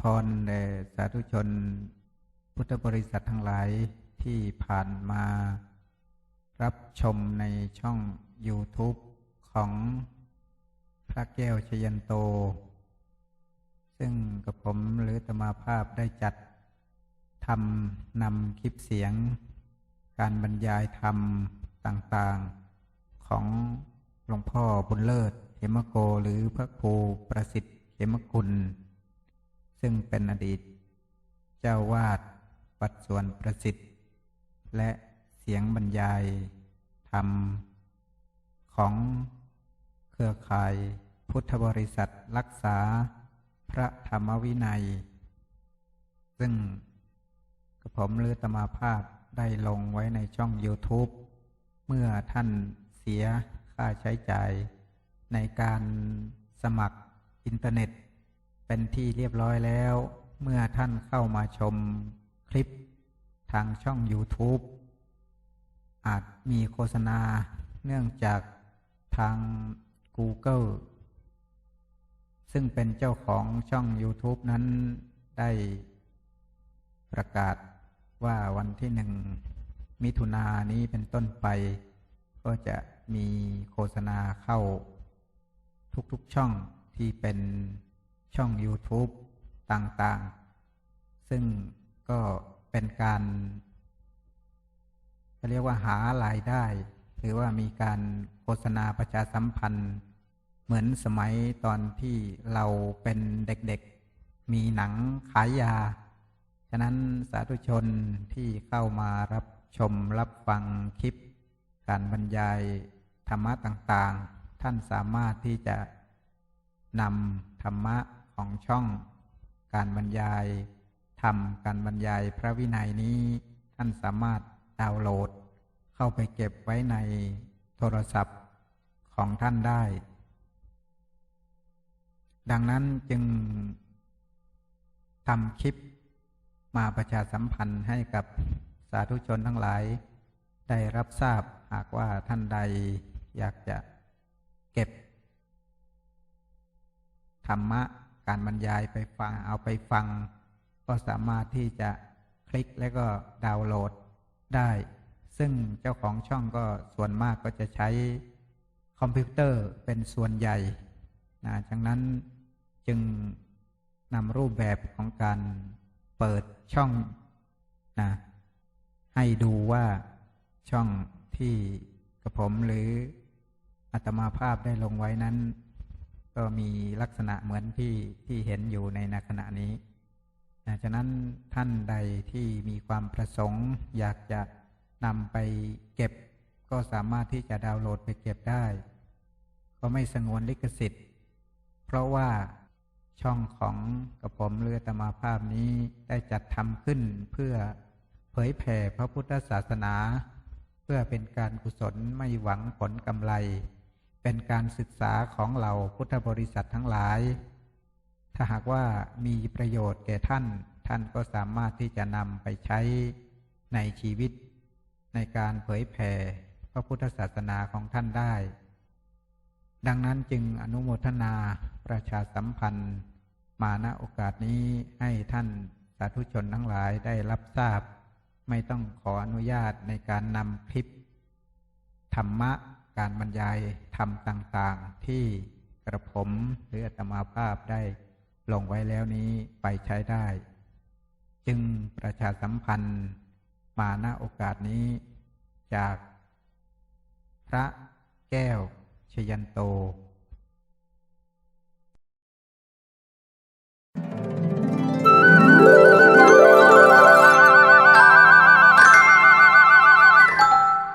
พรแด่สาธุชน พุทธบริษัททั้งหลายที่ผ่านมา รับชมในช่อง YouTube ของพระแก้วชยันโต ซึ่งกับผมหรือตมาภาพได้จัดทำนำคลิปเสียง การบรรยายธรรมต่างๆ ของหลวงพ่อบุญเลิศ เหมโกหรือพระครูประสิทธิ์เหมกุล ซึ่งเป็นอดีต เจ้าวาดวัดส่วนประสิทธิ์ และเสียงบรรยายธรรม ของเครือข่ายพุทธบริษัทรักษาพระธรรมวินัย ซึ่งกระผมลือตมาภาพได้ลงไว้ในช่อง YouTube เมื่อท่านเสียค่าใช้จ่ายในการสมัครอินเทอร์เน็ต เป็นที่เรียบร้อยแล้ว เมื่อท่านเข้ามาชมคลิปทางช่อง YouTube อาจมีโฆษณาเนื่องจากทาง Google ซึ่งเป็นเจ้าของช่อง YouTube นั้นได้ประกาศว่าวันที่หนึ่งมิถุนายนนี้เป็นต้นไป ก็จะมีโฆษณาเข้าทุกๆช่องที่เป็น ช่อง YouTube ต่างๆ ซึ่งก็เป็นการเรียกว่าหารายได้ หรือว่ามีการโฆษณาประชาสัมพันธ์ เหมือนสมัยตอนที่เราเป็นเด็กๆ มีหนังขายยา ฉะนั้นสาธุชนที่เข้ามารับชมรับฟังคลิป การบรรยายธรรมะต่างๆ ท่านสามารถที่จะนำธรรมะ ของช่อง การบรรยายทำการบรรยายพระวินัยนี้ ท่านสามารถดาวน์โหลด เข้าไปเก็บไว้ในโทรศัพท์ของท่านได้ ดังนั้นจึงทำคลิปมาประชาสัมพันธ์ให้กับสาธุชนทั้งหลาย ได้รับทราบหากว่าท่านใดอยากจะเก็บ ธรรมะ การบรรยายไปฟังเอาไปฟัง ก็สามารถที่จะคลิกแล้วก็ดาวน์โหลดได้ ซึ่งเจ้าของช่องก็ส่วนมากก็จะใช้คอมพิวเตอร์เป็นส่วนใหญ่นะจากนั้นจึงนำรูปแบบของการเปิดช่องนะให้ดูว่าช่องที่กระผมหรืออัตมาภาพได้ลงไว้นั้น ก็มีลักษณะเหมือนที่ที่เห็นอยู่ในขณะนี้นะฉะนั้นท่านใดที่มีความประสงค์ อยากจะนำไปเก็บ ก็สามารถที่จะดาวน์โหลดไปเก็บได้ ก็ไม่สงวนลิขสิทธิ์ เพราะว่าช่องของกระผมเรือตมาภาพนี้ได้จัดทำขึ้นเพื่อเผยแผ่พระพุทธศาสนา เพื่อเป็นการกุศลไม่หวังผลกำไร เป็นการศึกษาของเราพุทธบริษัททั้งหลาย ถ้าหากว่ามีประโยชน์แก่ท่าน ท่านก็สามารถที่จะนำไปใช้ในชีวิต ในการเผยแผ่พระพุทธศาสนาของท่านได้ ดังนั้นจึงอนุโมทนาประชาสัมพันธ์ มาณโอกาสนี้ให้ท่านสาธุชนทั้งหลายได้รับทราบ ไม่ต้องขออนุญาตในการนำคลิป ธรรมะ การบรรยายธรรมต่างๆ ที่กระผมหรืออาตมาภาพได้ลงไว้แล้วนี้ไปใช้ได้ จึงประชาสัมพันธ์มาณโอกาสนี้จากพระแก้วชยันโต